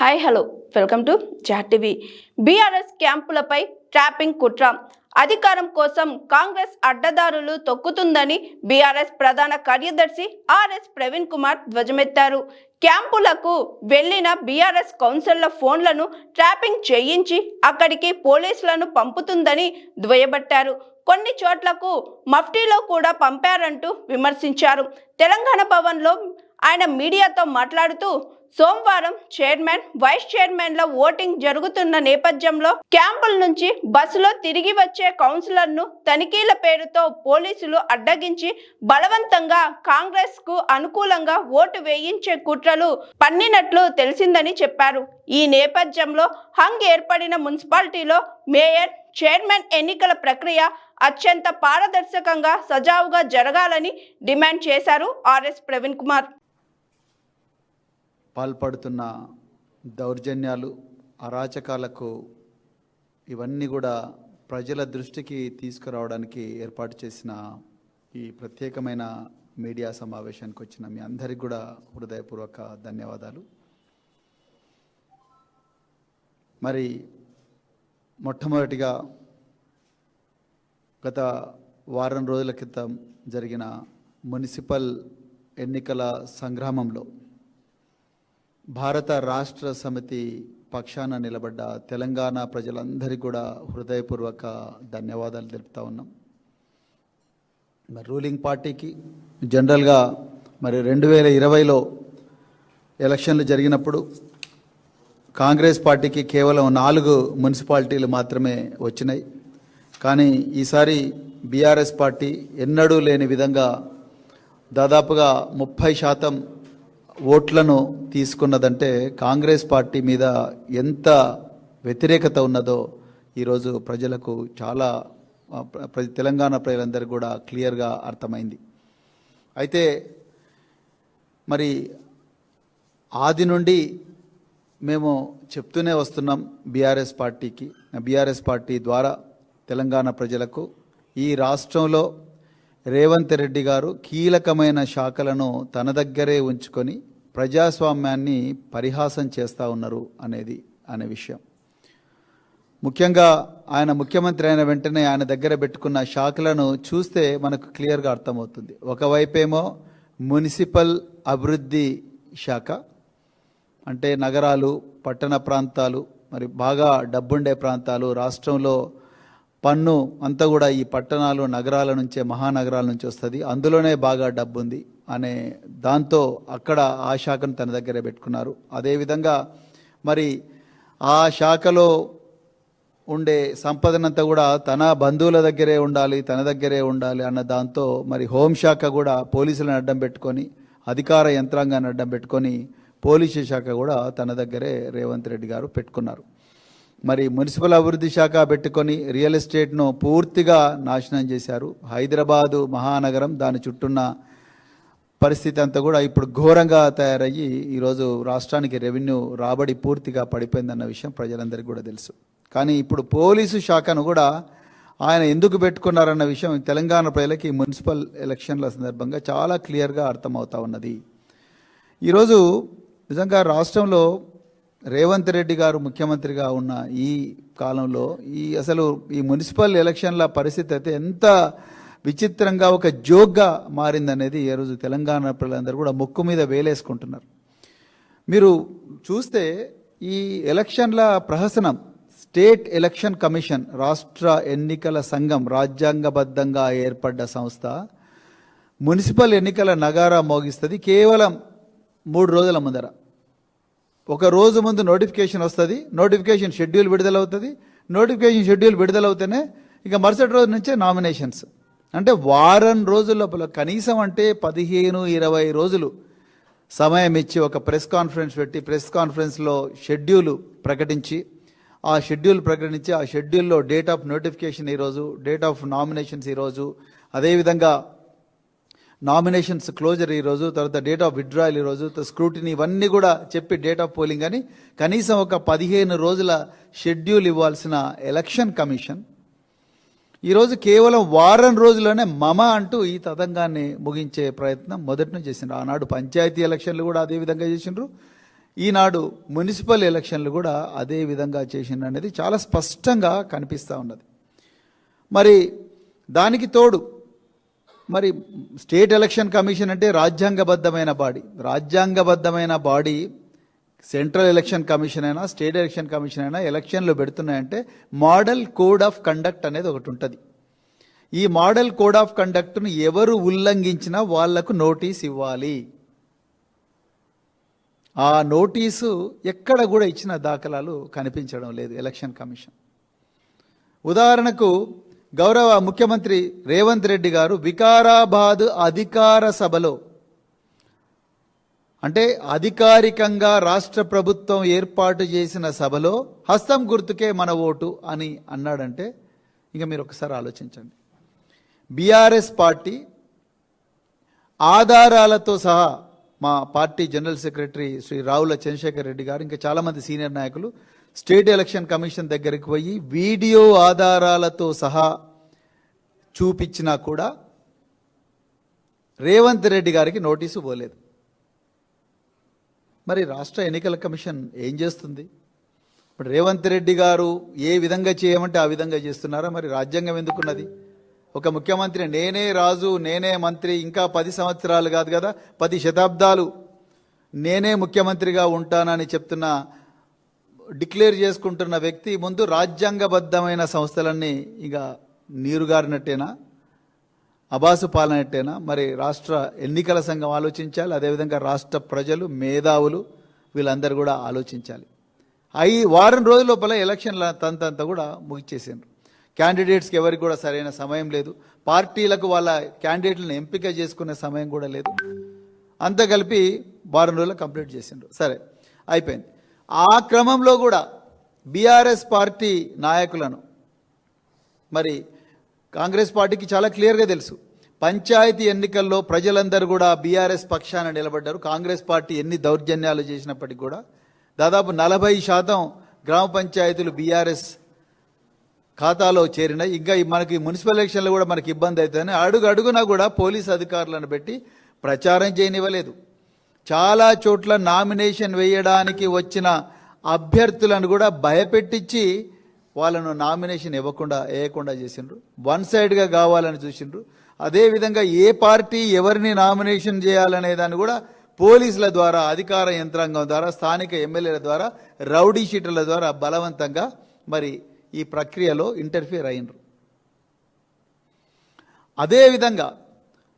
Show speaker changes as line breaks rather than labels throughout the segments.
Hi hello welcome to జాట్ TV BRS క్యాంపులపై trapping కుట్ర. అధికారం కోసం కాంగ్రెస్ అడ్డదారులు తొక్కుతుందని బీఆర్ఎస్ ప్రధాన కార్యదర్శి ఆర్ఎస్ ప్రవీణ్ కుమార్ ధ్వజమెత్తారు. క్యాంపులకు వెళ్ళిన బీఆర్ఎస్ కౌన్సిల్ల ఫోన్లను ట్రాపింగ్ చేయించి అక్కడికి పోలీసులను పంపుతుందని ద్వయబట్టారు కొన్ని చోట్లకు మఫ్టీలో కూడా పంపారంటూ విమర్శించారు. తెలంగాణ భవన్లో ఆయన మీడియాతో మాట్లాడుతూ సోమవారం చైర్మన్ వైస్ చైర్మన్ల ఓటింగ్ జరుగుతున్న నేపథ్యంలో క్యాంపుల నుంచి బస్సులో తిరిగి వచ్చే కౌన్సిలర్ను తనిఖీల పేరుతో పోలీసులు అడ్డగించి బలవంతంగా కాంగ్రెస్కు అనుకూలంగా ఓటు వేయించే కుట్రలు పన్నినట్లు తెలిసిందని చెప్పారు. ఈ నేపథ్యంలో హంగ్ ఏర్పడిన మున్సిపాలిటీలో మేయర్ చైర్మన్ ఎన్నికల ప్రక్రియ అత్యంత పారదర్శకంగా సజావుగా జరగాలని డిమాండ్ చేశారు ఆర్ఎస్ ప్రవీణ్ కుమార్.
పాల్పడుతున్న దౌర్జన్యాలు అరాచకాలకు ఇవన్నీ కూడా ప్రజల దృష్టికి తీసుకురావడానికి ఏర్పాటు చేసిన ఈ ప్రత్యేకమైన మీడియా సమావేశానికి వచ్చిన మీ అందరికి కూడా హృదయపూర్వక ధన్యవాదాలు. మరి మొట్టమొదటిగా గత వారం రోజుల క్రితం జరిగిన మున్సిపల్ ఎన్నికల సంగ్రామంలో భారత రాష్ట్ర సమితి పక్షాన నిలబడ్డ తెలంగాణ ప్రజలందరికీ కూడా హృదయపూర్వక ధన్యవాదాలు తెలుపుతా ఉన్నాం. మరి రూలింగ్ పార్టీకి జనరల్గా మరి రెండు వేల ఇరవైలో ఎలక్షన్లు జరిగినప్పుడు కాంగ్రెస్ పార్టీకి కేవలం నాలుగు మున్సిపాలిటీలు మాత్రమే వచ్చినాయి. కానీ ఈసారి బీఆర్ఎస్ పార్టీ ఎన్నడూ లేని విధంగా దాదాపుగా ముప్పై శాతం ఓట్లను తీసుకున్నదంటే కాంగ్రెస్ పార్టీ మీద ఎంత వ్యతిరేకత ఉన్నదో ఈరోజు ప్రజలకు చాలా తెలంగాణ ప్రజలందరికీ కూడా క్లియర్గా అర్థమైంది. అయితే మరి ఆది నుండి మేము చెప్తూనే వస్తున్నాం బీఆర్ఎస్ పార్టీకి. బీఆర్ఎస్ పార్టీ ద్వారా తెలంగాణ ప్రజలకు ఈ రాష్ట్రంలో రేవంత్ రెడ్డి గారు కీలకమైన శాఖలను తన దగ్గరే ఉంచుకొని ప్రజాస్వామ్యాన్ని పరిహాసం చేస్తూ ఉన్నారు అనేది అనే విషయం. ముఖ్యంగా ఆయన ముఖ్యమంత్రి అయిన వెంటనే ఆయన దగ్గర పెట్టుకున్న శాఖలను చూస్తే మనకు క్లియర్గా అర్థమవుతుంది. ఒకవైపేమో మున్సిపల్ అభివృద్ధి శాఖ అంటే నగరాలు పట్టణ ప్రాంతాలు మరి బాగా డబ్బుండే ప్రాంతాలు రాష్ట్రంలో పన్ను అంతా కూడా ఈ పట్టణాలు నగరాల నుంచే మహానగరాల నుంచి వస్తుంది. అందులోనే బాగా డబ్బు ఉంది అనే దాంతో అక్కడ ఆ శాఖను తన దగ్గర పెట్టుకున్నారు. అదేవిధంగా మరి ఆ శాఖలో ఉండే సంపదనంతా కూడా తన బంధువుల దగ్గరే ఉండాలి తన దగ్గరే ఉండాలి అన్న దాంతో మరి హోంశాఖ కూడా పోలీసులను అడ్డం పెట్టుకొని అధికార యంత్రాంగాన్ని అడ్డం పెట్టుకొని పోలీసు శాఖ కూడా తన దగ్గరే రేవంత్ రెడ్డి గారు పెట్టుకున్నారు. మరి మున్సిపల్ అభివృద్ధి శాఖ పెట్టుకొని రియల్ ఎస్టేట్ను పూర్తిగా నాశనం చేశారు. హైదరాబాదు మహానగరం దాని చుట్టూన్న పరిస్థితి అంతా కూడా ఇప్పుడు ఘోరంగా తయారయ్యి ఈరోజు రాష్ట్రానికి రెవెన్యూ రాబడి పూర్తిగా పడిపోయిందన్న విషయం ప్రజలందరికీ కూడా తెలుసు. కానీ ఇప్పుడు పోలీసు శాఖను కూడా ఆయన ఎందుకు పెట్టుకున్నారన్న విషయం తెలంగాణ ప్రజలకి మున్సిపల్ ఎలక్షన్ల సందర్భంగా చాలా క్లియర్గా అర్థమవుతా ఉన్నది. ఈరోజు నిజంగా రాష్ట్రంలో రేవంత్ రెడ్డి గారు ముఖ్యమంత్రిగా ఉన్న ఈ కాలంలో ఈ అసలు ఈ మున్సిపల్ ఎలక్షన్ల పరిస్థితి అయితే ఎంత విచిత్రంగా ఒక జోక్గా మారిందనేది ఈ రోజు తెలంగాణ ప్రజలందరూ కూడా ముక్కు మీద వేలేసుకుంటున్నారు. మీరు చూస్తే ఈ ఎలక్షన్ల ప్రహసనం స్టేట్ ఎలక్షన్ కమిషన్ రాష్ట్ర ఎన్నికల సంఘం రాజ్యాంగబద్ధంగా ఏర్పడ్డ సంస్థ మున్సిపల్ ఎన్నికల నగారా మోగిస్తుంది కేవలం మూడు రోజుల ముందర. ఒక రోజు ముందు నోటిఫికేషన్ వస్తుంది నోటిఫికేషన్ షెడ్యూల్ విడుదలవుతుంది నోటిఫికేషన్ షెడ్యూల్ విడుదలవుతేనే ఇక మరుసటి రోజు నుంచే నామినేషన్స్. అంటే వారం రోజుల లోపల కనీసం అంటే పదిహేను ఇరవై రోజులు సమయం ఇచ్చి ఒక ప్రెస్ కాన్ఫరెన్స్ పెట్టి ప్రెస్ కాన్ఫరెన్స్లో షెడ్యూల్ ప్రకటించి ఆ షెడ్యూల్ ప్రకటించి ఆ షెడ్యూల్లో డేట్ ఆఫ్ నోటిఫికేషన్ ఈరోజు డేట్ ఆఫ్ నామినేషన్స్ ఈరోజు అదేవిధంగా నామినేషన్స్ క్లోజర్ ఈరోజు తర్వాత డేట్ ఆఫ్ విత్డ్రాయల్ ఈరోజు స్క్రూటినీ ఇవన్నీ కూడా చెప్పి డేట్ ఆఫ్ పోలింగ్ అని కనీసం ఒక పదిహేను రోజుల షెడ్యూల్ ఇవ్వాల్సిన ఎలక్షన్ కమిషన్. ఈరోజు కేవలం వారం రోజుల్లోనే మమ అంటూ ఈ తతంగాన్ని ముగించే ప్రయత్నం మొదటి నుంచి చేసిండ్రు. ఆనాడు పంచాయతీ ఎలక్షన్లు కూడా అదే విధంగా చేసిండ్రు. ఈనాడు మున్సిపల్ ఎలక్షన్లు కూడా అదే విధంగా చేసింది అనేది చాలా స్పష్టంగా కనిపిస్తూ ఉన్నది. మరి దానికి తోడు మరి స్టేట్ ఎలక్షన్ కమిషన్ అంటే రాజ్యాంగబద్ధమైన బాడీ. రాజ్యాంగబద్ధమైన బాడీ సెంట్రల్ ఎలక్షన్ కమిషన్ అయినా స్టేట్ ఎలక్షన్ కమిషన్ అయినా ఎలక్షన్లు పెడుతున్నాయంటే మోడల్ కోడ్ ఆఫ్ కండక్ట్ అనేది ఒకటి ఉంటుంది. ఈ మోడల్ కోడ్ ఆఫ్ కండక్ట్ను ఎవరు ఉల్లంఘించినా వాళ్ళకు నోటీస్ ఇవ్వాలి. ఆ నోటీసు ఎక్కడ కూడా ఇచ్చిన దాఖలాలు కనిపించడం లేదు ఎలక్షన్ కమిషన్. ఉదాహరణకు గౌరవ ముఖ్యమంత్రి రేవంత్ రెడ్డి గారు వికారాబాద్ అధికార సభలో అంటే అధికారికంగా రాష్ట్ర ప్రభుత్వం ఏర్పాటు చేసిన సభలో హస్తం గుర్తుకే మన ఓటు అని అన్నాడంటే ఇంకా మీరు ఒకసారి ఆలోచించండి. బీఆర్ఎస్ పార్టీ ఆధారాలతో సహా మా party general secretary Shri Ravula Chandrashekar Reddy గారు ఇంకా చాలామంది సీనియర్ నాయకులు స్టేట్ ఎలక్షన్ కమిషన్ దగ్గరికి పోయి వీడియో ఆధారాలతో సహా చూపించినా కూడా రేవంత్ రెడ్డి గారికి నోటీసు పోలేదు. మరి రాష్ట్ర ఎన్నికల కమిషన్ ఏం చేస్తుంది? ఇప్పుడు రేవంత్ రెడ్డి గారు ఏ విధంగా చేయమంటే ఆ విధంగా చేస్తున్నారా? మరి రాజ్యాంగం ఎందుకున్నది? ఒక ముఖ్యమంత్రి నేనే రాజు నేనే మంత్రి ఇంకా పది సంవత్సరాలు కాదు కదా పది శతాబ్దాలు నేనే ముఖ్యమంత్రిగా ఉంటానని చెప్తున్న డిక్లేర్ చేసుకుంటున్న వ్యక్తి ముందు రాజ్యాంగబద్ధమైన సంస్థలన్నీ ఇక నీరుగారినట్టేనా అబాసు పాలనట్టేనా? మరి రాష్ట్ర ఎన్నికల సంఘం ఆలోచించాలి అదేవిధంగా రాష్ట్ర ప్రజలు మేధావులు వీళ్ళందరూ కూడా ఆలోచించాలి. అయి వారం రోజుల లోపల ఎలక్షన్ల తంతంతా కూడా ముగిచేసిండ్రు క్యాండిడేట్స్కి ఎవరికి కూడా సరైన సమయం లేదు. పార్టీలకు వాళ్ళ క్యాండిడేట్లను ఎంపిక చేసుకునే సమయం కూడా లేదు. అంతా కలిపి వారం రోజులు కంప్లీట్ చేసిండ్రు. సరే అయిపోయింది. ఆ క్రమంలో కూడా బీఆర్ఎస్ పార్టీ నాయకులను మరి కాంగ్రెస్ పార్టీకి చాలా క్లియర్గా తెలుసు. పంచాయతీ ఎన్నికల్లో ప్రజలందరూ కూడా బీఆర్ఎస్ పక్షాన నిలబడ్డారు. కాంగ్రెస్ పార్టీ ఎన్ని దౌర్జన్యాలు చేసినప్పటికీ కూడా దాదాపు నలభై శాతం గ్రామ పంచాయతీలు బీఆర్ఎస్ ఖాతాలో చేరిన ఇంకా మనకి మున్సిపల్ ఎలక్షన్లు కూడా మనకి ఇబ్బంది అవుతుందని అడుగు అడుగునా కూడా పోలీస్ అధికారులను పెట్టి ప్రచారం చేయనివ్వలేదు. చాలా చోట్ల నామినేషన్ వేయడానికి వచ్చిన అభ్యర్థులను కూడా భయపెట్టించి వాళ్ళను నామినేషన్ ఇవ్వకుండా వేయకుండా చేసిండ్రు. వన్ సైడ్గా కావాలని చూసిండ్రు. అదేవిధంగా ఏ పార్టీ ఎవరిని నామినేషన్ చేయాలనే దాన్ని కూడా పోలీసుల ద్వారా అధికార యంత్రాంగం ద్వారా స్థానిక ఎమ్మెల్యేల ద్వారా రౌడీ షీటర్ల ద్వారా బలవంతంగా మరి ఈ ప్రక్రియలో ఇంటర్ఫియర్ అయినరు. అదేవిధంగా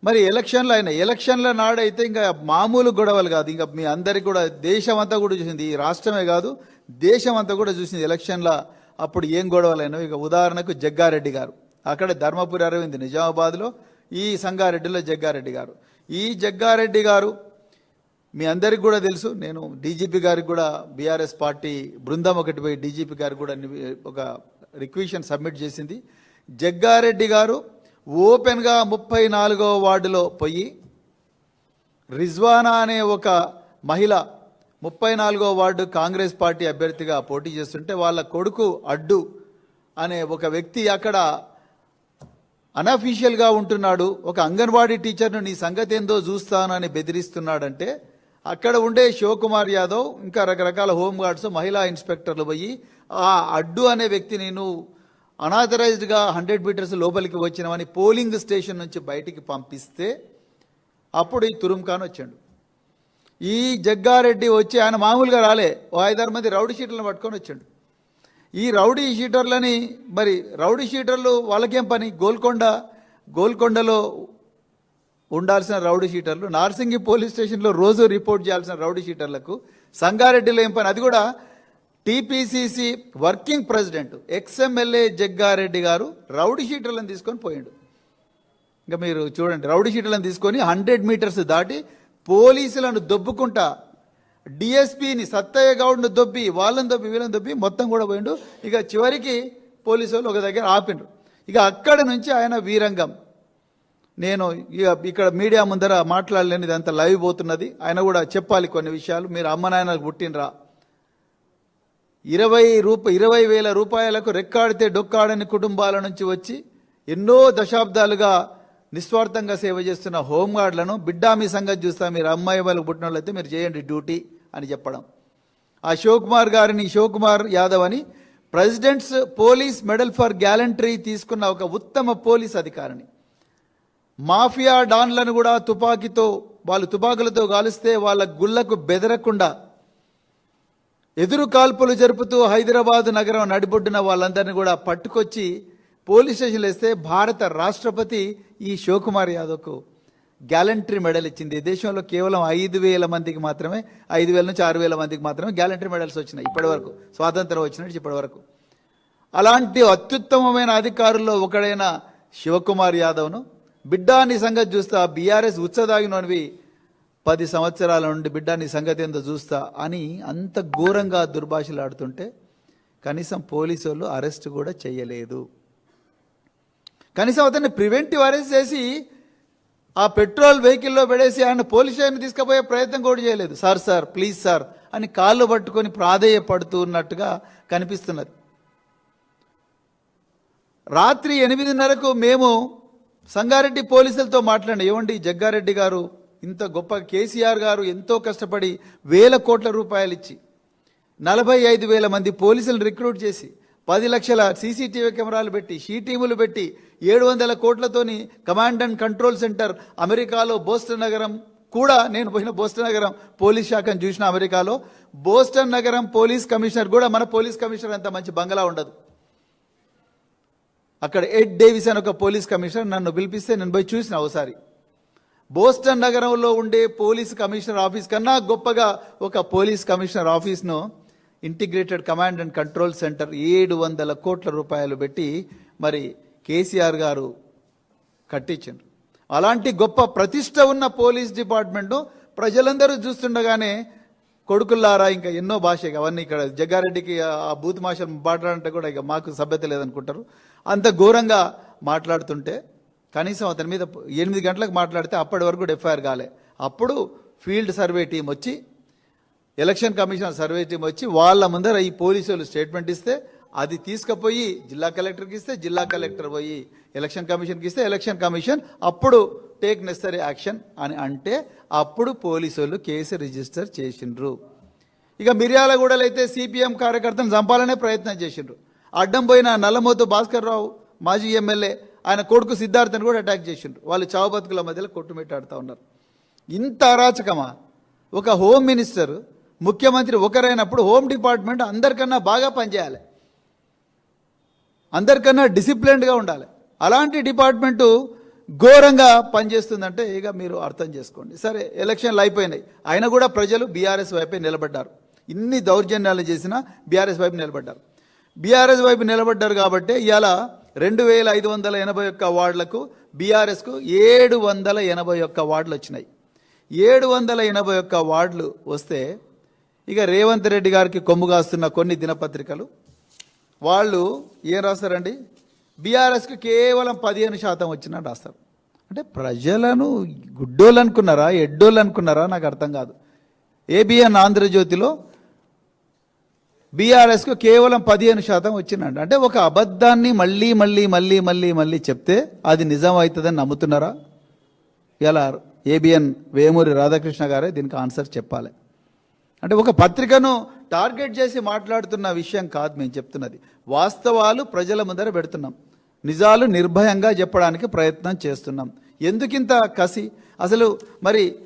మరి ఎలక్షన్లు అయినా ఎలక్షన్ల నాడైతే ఇంకా మామూలు గొడవలు కాదు. ఇంకా మీ అందరికి కూడా దేశం అంతా కూడా చూసింది. ఈ రాష్ట్రమే కాదు దేశం అంతా కూడా చూసింది ఎలక్షన్ల అప్పుడు ఏం గొడవలు అయినాయి ఇక ఉదాహరణకు జగ్గారెడ్డి గారు. అక్కడ ధర్మపురి అరవింద్ నిజామాబాద్లో ఈ సంగారెడ్డిలో జగ్గారెడ్డి గారు. ఈ జగ్గారెడ్డి గారు మీ అందరికి కూడా తెలుసు నేను డీజీపీ గారికి కూడా బీఆర్ఎస్ పార్టీ బృందం ఒకటి పోయి డీజీపీ గారికి కూడా ఒక రిక్వెషన్ సబ్మిట్ చేసింది. జగ్గారెడ్డి గారు ఓపెన్గా ముప్పై నాలుగో వార్డులో పోయి రిజ్వానా అనే ఒక మహిళ ముప్పై నాలుగో వార్డు కాంగ్రెస్ పార్టీ అభ్యర్థిగా పోటీ చేస్తుంటే వాళ్ళ కొడుకు అడ్డు అనే ఒక వ్యక్తి అక్కడ అనఫీషియల్గా ఉంటున్నాడు. ఒక అంగన్వాడీ టీచర్ను నీ సంగతి ఏందో చూస్తానని బెదిరిస్తున్నాడంటే అక్కడ ఉండే శివకుమార్ యాదవ్ ఇంకా రకరకాల హోంగార్డ్స్ మహిళా ఇన్స్పెక్టర్లు పోయి ఆ అడ్డు అనే వ్యక్తి నేను అనాథరైజ్డ్గా హండ్రెడ్ మీటర్స్ లోపలికి వచ్చినామని పోలింగ్ స్టేషన్ నుంచి బయటికి పంపిస్తే అప్పుడు ఈ తురుంఖాన్ వచ్చాడు. ఈ జగ్గారెడ్డి వచ్చి ఆయన మామూలుగా రాలే ఓ ఐదారు మంది రౌడీ షీటర్లను పట్టుకొని వచ్చాడు. ఈ రౌడీ షీటర్లని మరి రౌడీ షీటర్లు వాళ్ళకేం పని? గోల్కొండ గోల్కొండలో ఉండాల్సిన రౌడీ షీటర్లు. నార్సింగి పోలీస్ స్టేషన్లో రోజు రిపోర్ట్ చేయాల్సిన రౌడీ షీటర్లకు. సంగారెడ్డిలో ఏం పని. అది కూడా TPCC working president ex MLA Jaggareddy గారు రౌడీ షీటర్లను తీసుకొని పోయిండు. ఇంకా మీరు చూడండి రౌడీ షీటర్లను తీసుకొని హండ్రెడ్ మీటర్స్ దాటి పోలీసులను దొబ్బుకుంటా డిఎస్పీని సత్తయ్య గౌడ్ను దొబ్బి వాళ్ళని దొబ్బి వీళ్ళని దొబ్బి మొత్తం కూడా పోయిండు. ఇక చివరికి పోలీసు వాళ్ళు ఒక దగ్గర ఆపిండ్రు. ఇక అక్కడ నుంచి ఆయన వీరంగం. నేను ఇక ఇక్కడ మీడియా ముందర మాట్లాడలేని ఇదంతా లైవ్ పోతున్నది. ఆయన కూడా చెప్పాలి కొన్ని విషయాలు. మీరు అమ్మ నాయనకు పుట్టినరా ఇరవై రూప ఇరవై వేల రూపాయలకు రెక్కాడితే డొక్కాడని కుటుంబాల నుంచి వచ్చి ఎన్నో దశాబ్దాలుగా నిస్వార్థంగా సేవ చేస్తున్న హోంగార్డులను బిడ్డా మీ సంగతి చూస్తా మీరు అమ్మాయి వాళ్ళకు పుట్టిన వాళ్ళైతే మీరు చేయండి డ్యూటీ అని చెప్పడం. ఆ శివకుమార్ గారిని శివకుమార్ యాదవ్ అని president's police medal for gallantry తీసుకున్న ఒక ఉత్తమ పోలీస్ అధికారిని. మాఫియా డాన్లను కూడా తుపాకీతో వాళ్ళు తుపాకులతో కాలిస్తే వాళ్ళ గుళ్ళకు బెదరకుండా ఎదురు కాల్పులు జరుపుతూ హైదరాబాద్ నగరం నడిబొడ్డున వాళ్ళందరినీ కూడా పట్టుకొచ్చి పోలీస్ స్టేషన్లు వేస్తే భారత రాష్ట్రపతి ఈ శివకుమార్ యాదవ్కు గ్యాలంటరీ మెడల్ ఇచ్చింది. దేశంలో కేవలం ఐదు వేల మందికి మాత్రమే ఐదు వేల నుంచి ఆరు వేల మందికి మాత్రమే గ్యాలంటరీ మెడల్స్ వచ్చినాయి ఇప్పటి వరకు. స్వాతంత్రం వచ్చినట్టు ఇప్పటి వరకు. అలాంటి అత్యుత్తమమైన అధికారుల్లో ఒకడైన శివకుమార్ యాదవ్ను బిడ్డా నీ సంగతి చూస్తా బీఆర్ఎస్ ఉచ్చదాగినవి పది సంవత్సరాల నుండి బిడ్డాని సంగతి ఏందో చూస్తా అని అంత ఘోరంగా దుర్భాషలాడుతుంటే కనీసం పోలీసు వాళ్ళు అరెస్ట్ కూడా చేయలేదు కనీసం అతన్ని ప్రివెంటివ్ అరెస్ట్ చేసి ఆ పెట్రోల్ వెహికల్లో పెడేసి ఆయన పోలీస్ స్టేషన్ తీసుకుపోయే ప్రయత్నం కూడా చేయలేదు. సార్ సార్ ప్లీజ్ సార్ అని కాళ్ళు పట్టుకొని ప్రాధేయపడుతూ ఉన్నట్టుగా కనిపిస్తున్నది. రాత్రి ఎనిమిదిన్నరకు మేము సంగారెడ్డి పోలీసులతో మాట్లాడి ఏమండి జగ్గారెడ్డి గారు ఇంత గొప్ప కేసీఆర్ గారు ఎంతో కష్టపడి వేల కోట్ల రూపాయలు ఇచ్చి నలభై ఐదు వేల మంది పోలీసులను రిక్రూట్ చేసి పది లక్షల సీసీటీవీ కెమెరాలు పెట్టి షీ టీములు పెట్టి ఏడు వందల కోట్లతోని కమాండ్ అండ్ కంట్రోల్ సెంటర్ అమెరికాలో బోస్టన్ నగరం కూడా నేను పోయిన బోస్టన్ నగరం పోలీస్ శాఖను చూసిన అమెరికాలో బోస్టన్ నగరం పోలీస్ కమిషనర్ కూడా మన పోలీస్ కమిషనర్ అంత మంచి బంగ్లా ఉండదు. అక్కడ ఎడ్ డేవిస్ అని ఒక పోలీస్ కమిషనర్ నన్ను పిలిపిస్తే నేను పోయి చూసిన ఒకసారి. బోస్టన్ నగరంలో ఉండే పోలీస్ కమిషనర్ ఆఫీస్ కన్నా గొప్పగా ఒక police commissioner ఆఫీస్ను integrated command and control centre ఏడు వందల కోట్ల రూపాయలు పెట్టి మరి కేసీఆర్ గారు కట్టించారు అలాంటి గొప్ప ప్రతిష్ట ఉన్న పోలీస్ డిపార్ట్మెంట్ ప్రజలందరూ చూస్తుండగానే కొడుకుల్లారా ఇంకా ఎన్నో భాష అవన్నీ ఇక్కడ జగ్గారెడ్డికి ఆ బూత్ భాషలు మాట్లాడంటే కూడా ఇక మాకు సభ్యత లేదనుకుంటారు. అంత ఘోరంగా మాట్లాడుతుంటే కనీసం అతని మీద ఎనిమిది గంటలకు మాట్లాడితే అప్పటి వరకు కూడా ఎఫ్ఐఆర్ కాలే. అప్పుడు ఫీల్డ్ సర్వే టీం వచ్చి ఎలక్షన్ కమిషన్ సర్వే టీం వచ్చి వాళ్ళ ముందర ఈ పోలీసులు స్టేట్మెంట్ ఇస్తే అది తీసుకుపోయి జిల్లా కలెక్టర్కి ఇస్తే జిల్లా కలెక్టర్ పోయి ఎలక్షన్ కమిషన్కి ఇస్తే ఎలక్షన్ కమిషన్ అప్పుడు టేక్ నెసరీ యాక్షన్ అని అంటే అప్పుడు పోలీసులు కేసు రిజిస్టర్ చేసిండ్రు. ఇక మిర్యాలగూడలో అయితే సిపిఎం కార్యకర్తను చంపాలనే ప్రయత్నం చేసిండ్రు. అడ్డం పోయిన నల్లమోతు భాస్కర్ రావు మాజీ ఎమ్మెల్యే ఆయన కొడుకు సిద్ధార్థని కూడా అటాక్ చేసిండ్రు. వాళ్ళు చావు బతుకుల మధ్యలో కొట్టుమిట్టాడుతూ ఉన్నారు. ఇంత అరాచకమా? ఒక హోమ్ మినిస్టర్ ముఖ్యమంత్రి ఒకరైనప్పుడు హోమ్ డిపార్ట్మెంట్ అందరికన్నా బాగా పనిచేయాలి. అందరికన్నా డిసిప్లిన్డ్గా ఉండాలి. అలాంటి డిపార్ట్మెంటు ఘోరంగా పనిచేస్తుందంటే ఇక మీరు అర్థం చేసుకోండి. సరే ఎలక్షన్లు అయిపోయినాయి. అయినా కూడా ప్రజలు బీఆర్ఎస్ వైపే నిలబడ్డారు. ఇన్ని దౌర్జన్యాలు చేసినా బీఆర్ఎస్ వైపు నిలబడ్డారు. బీఆర్ఎస్ వైపు నిలబడ్డారు కాబట్టి ఇవాళ రెండు వేల ఐదు వందల ఎనభై ఒక్క వార్డులకు బీఆర్ఎస్కు ఏడు వందల ఎనభై ఒక్క వార్డులు వచ్చినాయి. ఏడు వందల ఎనభై ఒక్క వార్డులు వస్తే ఇక రేవంత్ రెడ్డి గారికి కొమ్ము కాస్తున్న కొన్ని దినపత్రికలు. వాళ్ళు ఏం రాస్తారండి? బీఆర్ఎస్కి కేవలం పదిహేను శాతం వచ్చినట్టు రాస్తారు. అంటే ప్రజలను గుడ్డోళ్ళు అనుకున్నారా ఎడ్డోళ్ళు అనుకున్నారా నాకు అర్థం కాదు. ఏబిఎన్ ఆంధ్రజ్యోతిలో బీఆర్ఎస్కు కేవలం పదిహేను శాతం వచ్చిందండి అంటే ఒక అబద్ధాన్ని మళ్ళీ మళ్ళీ మళ్ళీ మళ్ళీ మళ్ళీ చెప్తే అది నిజం అవుతుందని నమ్ముతున్నారా? ఇలా ఏబిఎన్ వేమూరి రాధాకృష్ణ గారే దీనికి ఆన్సర్ చెప్పాలి. అంటే ఒక పత్రికను టార్గెట్ చేసి మాట్లాడుతున్న విషయం కాదు మేము చెప్తున్నది. వాస్తవాలు ప్రజల ముందర పెడుతున్నాం. నిజాలు నిర్భయంగా చెప్పడానికి ప్రయత్నం చేస్తున్నాం. ఎందుకింత కసి? అసలు మరి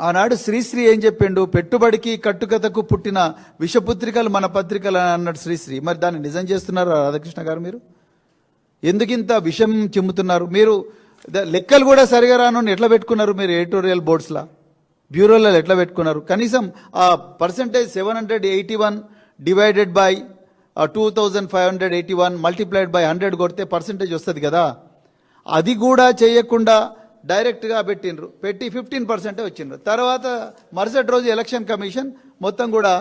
ఆనాడు శ్రీశ్రీ ఏం చెప్పిండు? పెట్టుబడికి కట్టుకథకు పుట్టిన విషపుత్రికలు మన పత్రికలు అన్నాడు శ్రీశ్రీ. మరి దాన్ని నిజం చేస్తున్నారా రాధాకృష్ణ గారు మీరు? ఎందుకింత విషం చిమ్ముతున్నారు? మీరు ద- లెక్కలు కూడా సరిగా రాను ఎట్లా పెట్టుకున్నారు మీరు ఎడిటోరియల్ బోర్డ్స్లా? బ్యూరోలలో ఎట్లా పెట్టుకున్నారు? కనీసం ఆ percentage seven hundred eighty one divided by two thousand five hundred eighty one multiplied by hundred కొడితే పర్సంటేజ్ వస్తుంది కదా? అది కూడా చేయకుండా డైరెక్ట్గా పెట్టిండ్రు. పెట్టి ఫిఫ్టీన్ పర్సెంటే వచ్చిండ్రు. తర్వాత మరుసటి రోజు ఎలక్షన్ కమిషన్ మొత్తం కూడా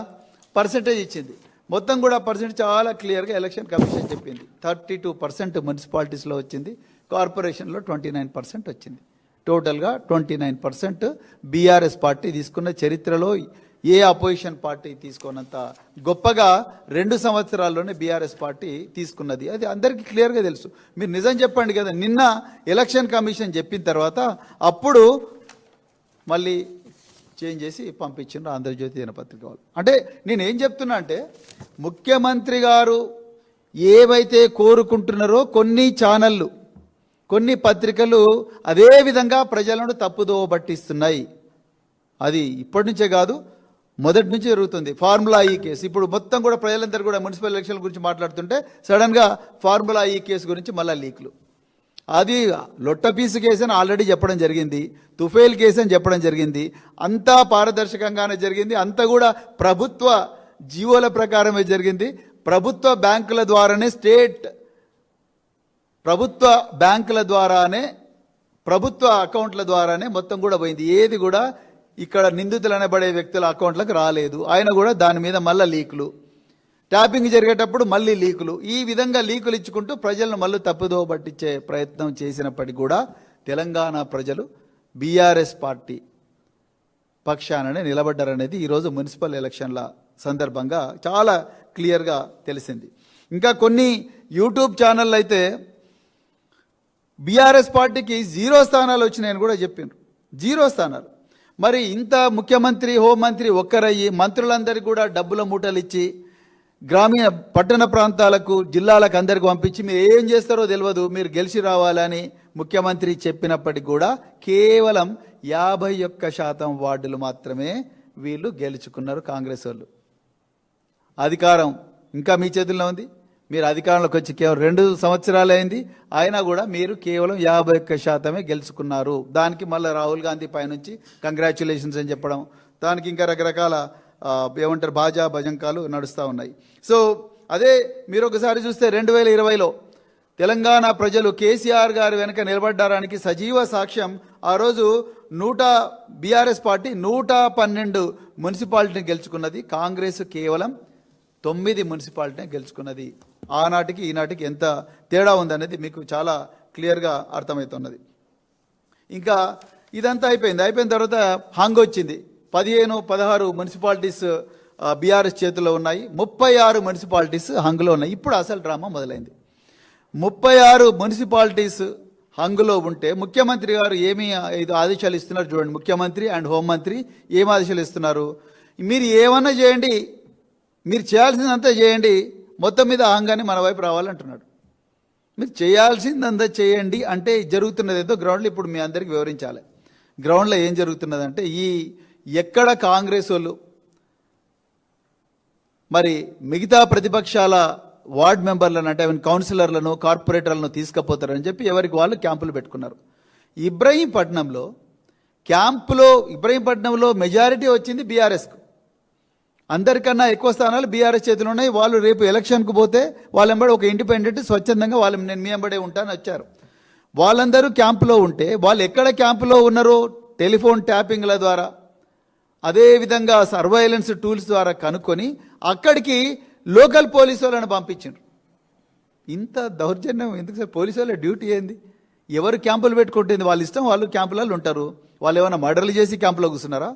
పర్సెంటేజ్ ఇచ్చింది. మొత్తం కూడా పర్సెంట్ చాలా క్లియర్గా ఎలక్షన్ కమిషన్ చెప్పింది. థర్టీ టూ పర్సెంట్ మున్సిపాలిటీస్లో వచ్చింది. కార్పొరేషన్లో ట్వంటీ నైన్ పర్సెంట్ వచ్చింది. టోటల్గా twenty nine percent BRS party తీసుకున్న చరిత్రలో ఏ అపోజిషన్ పార్టీ తీసుకున్నంత గొప్పగా రెండు సంవత్సరాల్లోనే బీఆర్ఎస్ పార్టీ తీసుకున్నది. అది అందరికీ క్లియర్గా తెలుసు. మీరు నిజం చెప్పండి కదా నిన్న ఎలక్షన్ కమిషన్ చెప్పిన తర్వాత అప్పుడు మళ్ళీ చేంజ్ చేసి పంపించిండ్రు ఆంధ్రజ్యోతి దినపత్రిక వాళ్ళు. అంటే నేను ఏం చెప్తున్నా అంటే ముఖ్యమంత్రి గారు ఏవైతే కోరుకుంటున్నారో కొన్ని ఛానళ్ళు కొన్ని పత్రికలు అదే విధంగా ప్రజలను తప్పుదోవ పట్టిస్తున్నాయి. అది ఇప్పటి నుంచే కాదు మొదటి నుంచి జరుగుతుంది. ఫార్ములా ఈ కేసు. ఇప్పుడు మొత్తం కూడా ప్రజలందరూ కూడా మున్సిపల్ ఎలక్షన్ గురించి మాట్లాడుతుంటే సడన్గా ఫార్ములా ఈ కేసు గురించి మళ్ళీ లీక్లు. అది లొట్ట పీసు కేసు అని ఆల్రెడీ చెప్పడం జరిగింది. తుఫేల్ కేసు అని చెప్పడం జరిగింది. అంతా పారదర్శకంగానే జరిగింది. అంతా కూడా ప్రభుత్వ జీవోల ప్రకారమే జరిగింది. ప్రభుత్వ బ్యాంకుల ద్వారానే స్టేట్ ప్రభుత్వ బ్యాంకుల ద్వారానే ప్రభుత్వ అకౌంట్ల ద్వారానే మొత్తం కూడా పోయింది. ఏది కూడా ఇక్కడ నిందితులు అనబడే వ్యక్తుల అకౌంట్లకు రాలేదు. ఆయన కూడా దాని మీద మళ్ళీ లీకులు. ట్యాపింగ్ జరిగేటప్పుడు మళ్ళీ లీకులు. ఈ విధంగా లీకులు ఇచ్చుకుంటూ ప్రజలను మళ్ళీ తప్పుదో పట్టించే ప్రయత్నం చేసినప్పటికీ కూడా తెలంగాణ ప్రజలు బీఆర్ఎస్ పార్టీ పక్షాననే నిలబడ్డారనేది ఈరోజు మున్సిపల్ ఎలక్షన్ల సందర్భంగా చాలా క్లియర్గా తెలిసింది. ఇంకా కొన్ని యూట్యూబ్ ఛానళ్ళు అయితే బీఆర్ఎస్ పార్టీకి జీరో స్థానాలు వచ్చినాయని కూడా చెప్పిండ్రు జీరో స్థానాలు. మరి ఇంత ముఖ్యమంత్రి హోంమంత్రి ఒక్కరయ్యి మంత్రులందరికీ కూడా డబ్బుల మూటలు ఇచ్చి గ్రామీణ పట్టణ ప్రాంతాలకు జిల్లాలకు అందరికి పంపించి మీరు ఏం చేస్తారో తెలియదు మీరు గెలిచి రావాలని ముఖ్యమంత్రి చెప్పినప్పటికీ కూడా కేవలం యాభై ఒక్క శాతం వార్డులు మాత్రమే వీళ్ళు గెలుచుకున్నారు కాంగ్రెస్ వాళ్ళు. అధికారం ఇంకా మీ చేతుల్లో ఉంది? మీరు అధికారంలోకి వచ్చి కేవలం రెండు సంవత్సరాలు అయింది అయినా కూడా మీరు కేవలం యాభై ఒక్క శాతమే గెలుచుకున్నారు. దానికి మళ్ళీ రాహుల్ గాంధీ పైనుంచి కంగ్రాచులేషన్స్ అని చెప్పడం దానికి ఇంకా రకరకాల ఏమంటారు బాజా భజంకాలు నడుస్తూ ఉన్నాయి. సో అదే మీరు ఒకసారి చూస్తే రెండు వేల ఇరవైలో తెలంగాణ ప్రజలు కేసీఆర్ గారి వెనుక నిలబడ్డానికి సజీవ సాక్ష్యం ఆ రోజు నూట బీఆర్ఎస్ పార్టీ నూట పన్నెండు మున్సిపాలిటీని గెలుచుకున్నది కాంగ్రెస్ కేవలం తొమ్మిది మున్సిపాలిటీని గెలుచుకున్నది. ఆనాటికి ఈనాటికి ఎంత తేడా ఉందనేది మీకు చాలా క్లియర్గా అర్థమవుతున్నది. ఇంకా ఇదంతా అయిపోయింది. అయిపోయిన తర్వాత హంగ్ వచ్చింది. పదిహేను పదహారు మున్సిపాలిటీస్ బీఆర్ఎస్ చేతిలో ఉన్నాయి. ముప్పై ఆరు మున్సిపాలిటీస్ హంగ్లో ఉన్నాయి. ఇప్పుడు అసలు డ్రామా మొదలైంది. ముప్పై ఆరు మున్సిపాలిటీస్ హంగులో ఉంటే ముఖ్యమంత్రి గారు ఏమి ఐదు ఆదేశాలు ఇస్తున్నారు చూడండి. ముఖ్యమంత్రి అండ్ హోంమంత్రి ఏం ఆదేశాలు ఇస్తున్నారు? మీరు ఏమన్నా చేయండి. మీరు చేయాల్సిందంతా చేయండి. మొత్తం మీద అహంగానే మన వైపు రావాలంటున్నాడు. మీరు చేయాల్సిందంతా చేయండి అంటే జరుగుతున్నది ఏదో గ్రౌండ్లో ఇప్పుడు మీ అందరికి వివరించాలి. గ్రౌండ్లో ఏం జరుగుతున్నదంటే ఈ ఎక్కడ కాంగ్రెస్ వాళ్ళు మరి మిగతా ప్రతిపక్షాల వార్డ్ మెంబర్లను అంటే ఐ కౌన్సిలర్లను కార్పొరేటర్లను తీసుకుపోతారని చెప్పి ఎవరికి వాళ్ళు క్యాంపులు పెట్టుకున్నారు. ఇబ్రహీంపట్నంలో క్యాంపులో ఇబ్రహీంపట్నంలో మెజారిటీ వచ్చింది బీఆర్ఎస్కు. అందరికన్నా ఎక్కువ స్థానాలు బీఆర్ఎస్ చేతిలో ఉన్నాయి. వాళ్ళు రేపు ఎలక్షన్కు పోతే వాళ్ళెంబడి ఒక ఇండిపెండెంట్ స్వచ్ఛందంగా వాళ్ళు నేను మీ వెంబడే ఉంటాను వచ్చారు. వాళ్ళందరూ క్యాంపులో ఉంటే వాళ్ళు ఎక్కడ క్యాంపులో ఉన్నారో టెలిఫోన్ ట్యాపింగ్ల ద్వారా అదేవిధంగా సర్వైలెన్స్ టూల్స్ ద్వారా కనుక్కొని అక్కడికి లోకల్ పోలీసు వాళ్ళని పంపించారు ఇంత దౌర్జన్యం ఎందుకు సార్? పోలీసు వాళ్ళ డ్యూటీ ఏంది? ఎవరు క్యాంపులు పెట్టుకుంటుంది వాళ్ళ ఇష్టం వాళ్ళు క్యాంపులలో ఉంటారు. వాళ్ళు ఏమైనా మర్డర్లు చేసి క్యాంపులో కూర్చున్నారా?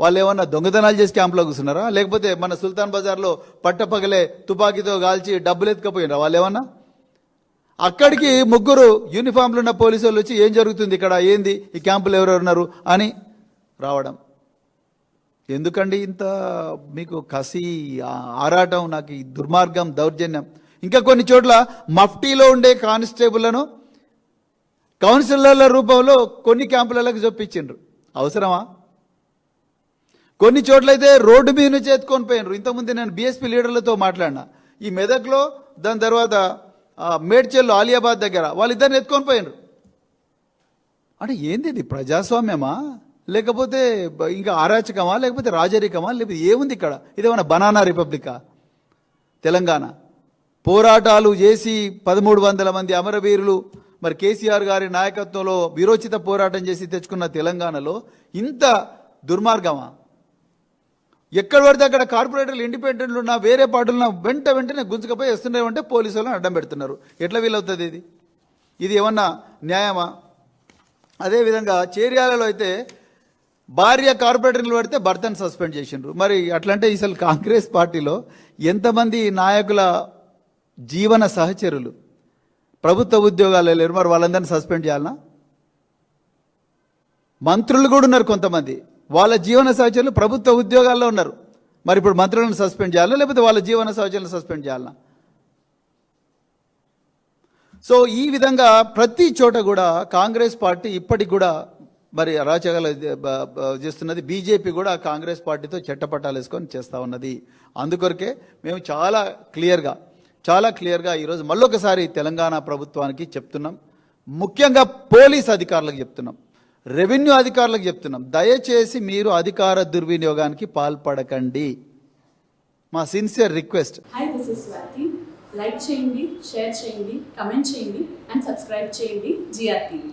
వాళ్ళు ఏమన్నా దొంగతనాలు చేసి క్యాంప్లో కూర్చున్నారా? లేకపోతే మన సుల్తాన్ బజార్లో పట్టపగలే తుపాకీతో కాల్చి డబ్బులు ఎత్తుకపోయినారా వాళ్ళు ఏమన్నా అక్కడికి ముగ్గురు యూనిఫామ్లు ఉన్న పోలీసు వాళ్ళు వచ్చి ఏం జరుగుతుంది ఇక్కడ? ఏంది? ఈ క్యాంపులు ఎవరెవరు ఉన్నారు అని రావడం. ఎందుకండి ఇంత మీకు కసి ఆరాటం నాకు ఈ దుర్మార్గం దౌర్జన్యం? ఇంకా కొన్ని చోట్ల మఫ్టీలో ఉండే కానిస్టేబుల్లను కౌన్సిలర్ల రూపంలో కొన్ని క్యాంపులకు చొప్పించిండ్రు. అవసరమా? కొన్ని చోట్లయితే రోడ్డు మీద నుంచి ఎత్తుకొని పోయినరు. ఇంతకుముందు నేను బీఎస్పీ లీడర్లతో మాట్లాడినా. ఈ మెదక్లో దాని తర్వాత మేడ్చెల్లో ఆలియాబాద్ దగ్గర వాళ్ళిద్దరిని ఎత్తుకొని పోయినరు. అంటే ఏంది ఇది? ప్రజాస్వామ్యమా? లేకపోతే ఇంకా అరాచకమా లేకపోతే రాజరికమా? లేకపోతే ఏముంది ఇక్కడ? ఇదేమన్నా బనానా రిపబ్లికా? తెలంగాణ. పోరాటాలు చేసి పదమూడు వందల మంది అమరవీరులు మరి కేసీఆర్ గారి నాయకత్వంలో విరోచిత పోరాటం చేసి తెచ్చుకున్న తెలంగాణలో ఇంత దుర్మార్గమా? ఎక్కడ పడితే అక్కడ కార్పొరేటర్లు ఇండిపెండెంట్లు ఉన్నా వేరే పార్టీలు వెంట వెంటనే గుంజుకపోయి వస్తున్నారంటే పోలీసు వాళ్ళని అడ్డం పెడుతున్నారు. ఎట్లా వీలవుతుంది ఇది? ఇది ఏమన్నా న్యాయమా? అదేవిధంగా చేర్యాలలో అయితే భార్య కార్పొరేటర్లు పడితే భర్తను సస్పెండ్ చేసిండ్రు. మరి అట్లంటే అసలు కాంగ్రెస్ పార్టీలో ఎంతమంది నాయకుల జీవన సహచరులు? ప్రభుత్వ ఉద్యోగాలు లేరు మరి వాళ్ళందరినీ సస్పెండ్ చేయాలనా? మంత్రులు కూడా ఉన్నారు కొంతమంది. వాళ్ళ జీవన సహచరులు ప్రభుత్వ ఉద్యోగాల్లో ఉన్నారు. మరి ఇప్పుడు మంత్రులను సస్పెండ్ చేయాలా? లేకపోతే వాళ్ళ జీవన సహచరులను సస్పెండ్ చేయాలా? సో ఈ విధంగా ప్రతి చోట కూడా కాంగ్రెస్ పార్టీ ఇప్పటికి కూడా మరి అరాచకాలు చేస్తున్నది. బీజేపీ కూడా కాంగ్రెస్ పార్టీతో చెట్టపట్టాలు వేసుకొని చేస్తూ ఉన్నది. అందుకొరకే మేము చాలా క్లియర్గా చాలా క్లియర్గా ఈరోజు మళ్ళొకసారి తెలంగాణ ప్రభుత్వానికి చెప్తున్నాం. ముఖ్యంగా పోలీస్ అధికారులకు చెప్తున్నాం. రెవెన్యూ అధికారులకు చెప్తున్నాం. దయచేసి మీరు అధికార దుర్వినియోగానికి పాల్పడకండి. మా sincere request.
Hi this is Swathi like చేయండి షేర్ చేయండి కమెంట్ చేయండి అండ్ సబ్స్క్రైబ్ చేయండి జిఆర్టీవీ